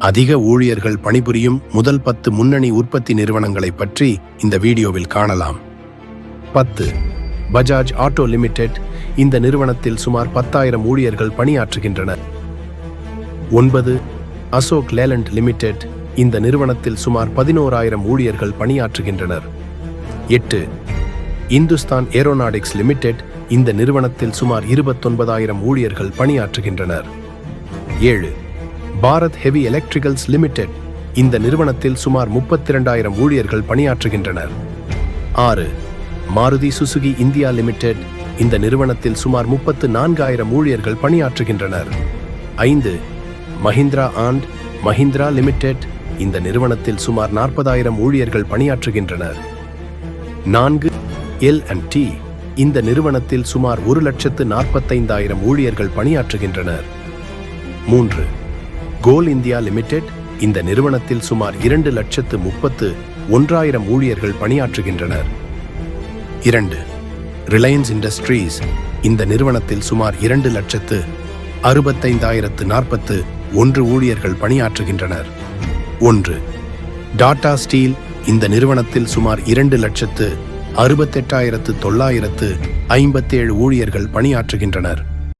அதிக ஊழியர்கள் பணிபுரியும் முதல் பத்து முன்னணி உற்பத்தி நிறுவனங்களை பற்றி இந்த வீடியோவில் காணலாம். பத்து. பஜாஜ் ஆட்டோ லிமிடெட் இந்த நிறுவனத்தில் சுமார் பத்தாயிரம் ஊழியர்கள் பணியாற்றுகின்றனர். ஒன்பது. அசோக் லேலண்ட் லிமிடெட் இந்த நிறுவனத்தில் சுமார் பதினோராயிரம் ஊழியர்கள் பணியாற்றுகின்றனர். எட்டு. இந்துஸ்தான் ஏரோநாடிக்ஸ் லிமிடெட் இந்த நிறுவனத்தில் சுமார் இருபத்தொன்பதாயிரம் ஊழியர்கள் பணியாற்றுகின்றனர். ஏழு. பாரத் ஹெவி எலக்ட்ரிகல்ஸ் லிமிடெட் இந்த நிறுவனத்தில் சுமார் முப்பத்தி இரண்டாயிரம் ஊழியர்கள் பணியாற்றுகின்றனர். ஆறு மாருதி சுசுகி இந்தியா லிமிடெட் இந்த நிறுவனத்தில் சுமார் முப்பத்து நான்காயிரம் ஊழியர்கள் பணியாற்றுகின்றனர். ஐந்து மஹிந்திரா ஆண்ட் மஹிந்திரா லிமிடெட் இந்த நிறுவனத்தில் சுமார் நாற்பதாயிரம் ஊழியர்கள் பணியாற்றுகின்றனர். நான்கு எல் அண்ட் டி இந்த நிறுவனத்தில் சுமார் ஒரு லட்சத்து நாற்பத்தைந்தாயிரம் ஊழியர்கள் பணியாற்றுகின்றனர். மூன்று கோல் இந்தியா லிமிடெட் இந்த நிறுவனத்தில் சுமார் இரண்டு லட்சத்து முப்பத்து ஒன்றாயிரம் ஊழியர்கள் பணியாற்றுகின்றனர். இரண்டு ரிலையன்ஸ் இண்டஸ்ட்ரீஸ் இந்த நிறுவனத்தில் சுமார் இரண்டு லட்சத்து அறுபத்தைந்தாயிரத்து நாற்பத்து ஒன்று ஊழியர்கள் பணியாற்றுகின்றனர். ஒன்று டாடா ஸ்டீல் இந்த நிறுவனத்தில் சுமார் இரண்டு லட்சத்து அறுபத்தெட்டாயிரத்து தொள்ளாயிரத்து ஐம்பத்தேழு ஊழியர்கள் பணியாற்றுகின்றனர்.